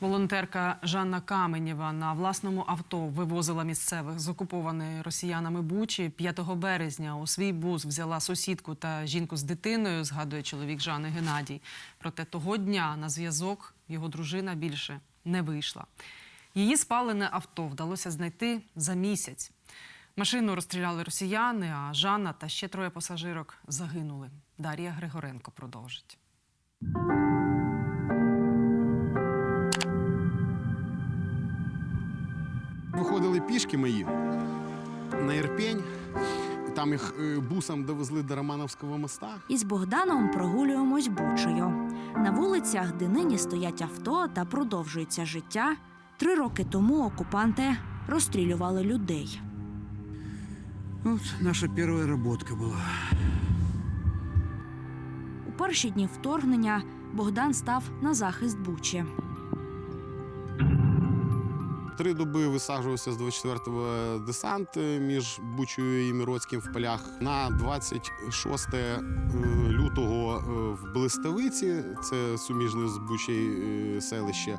Волонтерка Жанна Каменєва на власному авто вивозила місцевих з окупованої росіянами Бучі 5 березня. У свій бус взяла сусідку та жінку з дитиною, згадує чоловік Жани Геннадій. Проте того дня на зв'язок його дружина більше не вийшла. Її спалене авто вдалося знайти за місяць. Машину розстріляли росіяни, а Жанна та ще троє пасажирок загинули. Дар'я Григоренко продовжить. Виходили пішки мої на Ірпень. Там їх е, бусом довезли до Романовського моста. Із Богданом прогулюємось бучею. На вулицях, де нині стоять авто та продовжується життя, три роки тому окупанти розстрілювали людей. Вот наша первая работка была. У перші дні вторгнення Богдан став на захист Бучі. Три доби висаджувався з 24-го десант між Бучою і Міроцьким в полях. На 26 е, лютого е, в Блистовиці, це суміжне з Бучею е, селище,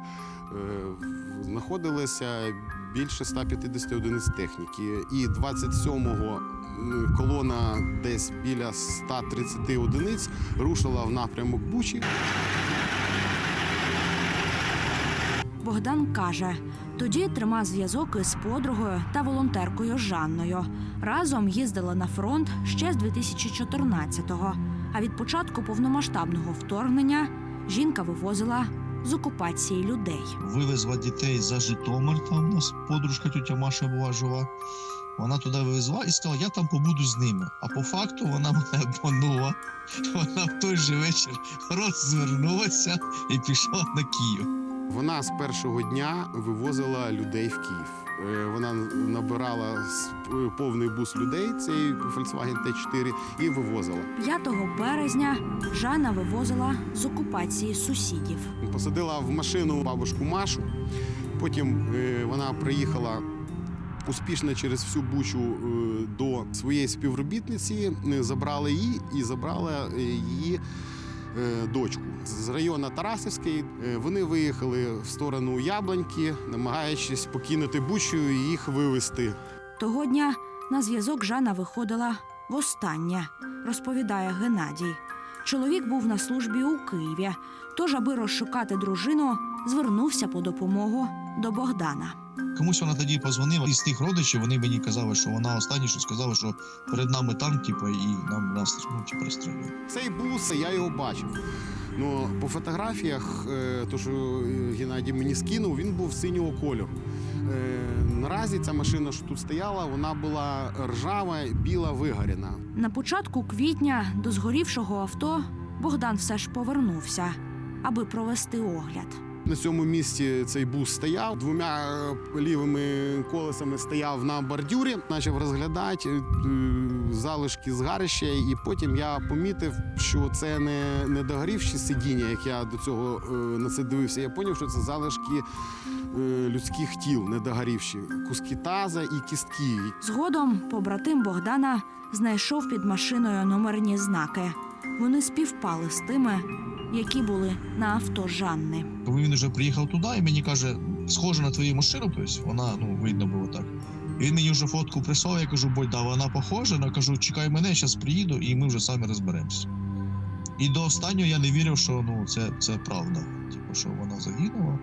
знаходилося більше 150 одиниць техніки. І 27-го колона десь біля 130 одиниць рушила в напрямок Бучі. Богдан каже, тоді тримав зв'язок із подругою та волонтеркою Жанною. Разом їздили на фронт ще з 2014-го. А від початку повномасштабного вторгнення жінка вивозила з окупації людей. вивезла дітей за Житомир. Там у нас подружка тетя Маша була жива. Вона туди вивезла і сказала, я там побуду з ними. А по факту вона мене обманула. Вона в той же вечір розвернулася і пішла на Київ. Вона з першого дня вивозила людей в Київ. Е, Вона набирала е, повний бус людей, цей Volkswagen T4, і вивозила. 5 березня Жанна вивозила з окупації сусідів. Посадила в машину бабушку Машу. Потім е, вона приїхала успішно через всю бучу до своєї співробітниці, забрала її і забрала її. Е, Дочку з району Тарасівський Е, вони виїхали в сторону Яблоньки, намагаючись покинути бучу і їх вивезти. Того дня на зв'язок Жанна виходила востаннє, розповідає Геннадій. Чоловік був на службі у Києві, тож, аби розшукати дружину, звернувся по допомогу до Богдана. Комусь вона тоді позвонила із тих родичів. Вони мені казали, що вона останнє, що сказала, що перед нами танк, типу, і нам нас ну, типу, розстрілюють. Цей бус я його бачив. Ну, по фотографіях, е, то, що е, Геннадій мені скинув, він був синього кольору. Е, Наразі ця машина, що тут стояла, вона була ржава, біла, вигорена. На початку квітня до згорівшого авто Богдан все ж повернувся, аби провести огляд. На цьому місці цей бус стояв. Двома е, лівими колесами стояв на бордюрі, почав розглядати е, залишки згарища, і потім я помітив, що це не, не догорівші сидіння, як я до цього е, на це дивився. Я зрозумів, що це залишки людських тіл, не догорівші, куски таза і кістки. Згодом побратим Богдана знайшов під машиною номерні знаки. Вони співпали з тими, які були на авто Жанни. Коли він вже приїхав туди, і мені каже, схоже на твою машину, тобто вона ну видно було так. І Він мені вже фотку прислав, я кажу, будь да, вона похожа. Я кажу, чекай мене, зараз приїду, і ми вже самі розберемося. І до останнього я не вірив, що ну це, це правда. Типу, що вона загинула.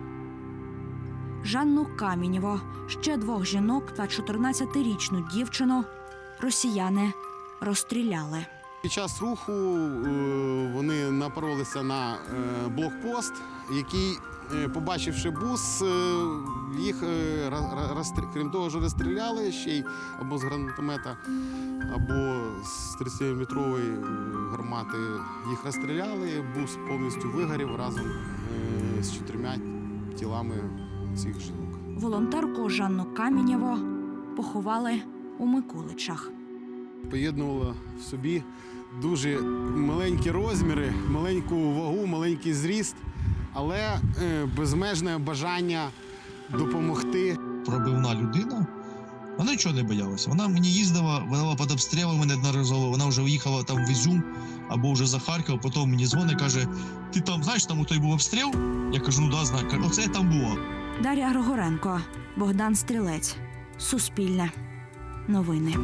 Жанну Камінєво, ще двох жінок та 14-річну дівчину росіяни розстріляли. Під час руху е, вони напоролися на е, блокпост, який, е, побачивши бус, їх крім того, що розстріляли ще й або з гранатомета, або з 30-метрової е, гармати їх розстріляли. Бус повністю вигорів разом з чотирма тілами цих жінок. Волонтерку Жанну Камінєво поховали у Микуличах. поєднувала в собі дуже маленькі розміри, маленьку вагу, маленький зріст, але е, безмежне бажання допомогти. Пробивна людина. Вона нічого не боялася. Вона мені їздила, вона під обстрілами неодноразово, вона вже уїхала там в Ізюм або вже за Харків, потім мені дзвонить, каже: ти там знаєш, там у той був обстріл? Я кажу, ну да, знаю. Каже, Оце там була. Дар'я Григоренко, Богдан Стрілець, Суспільне, Новини.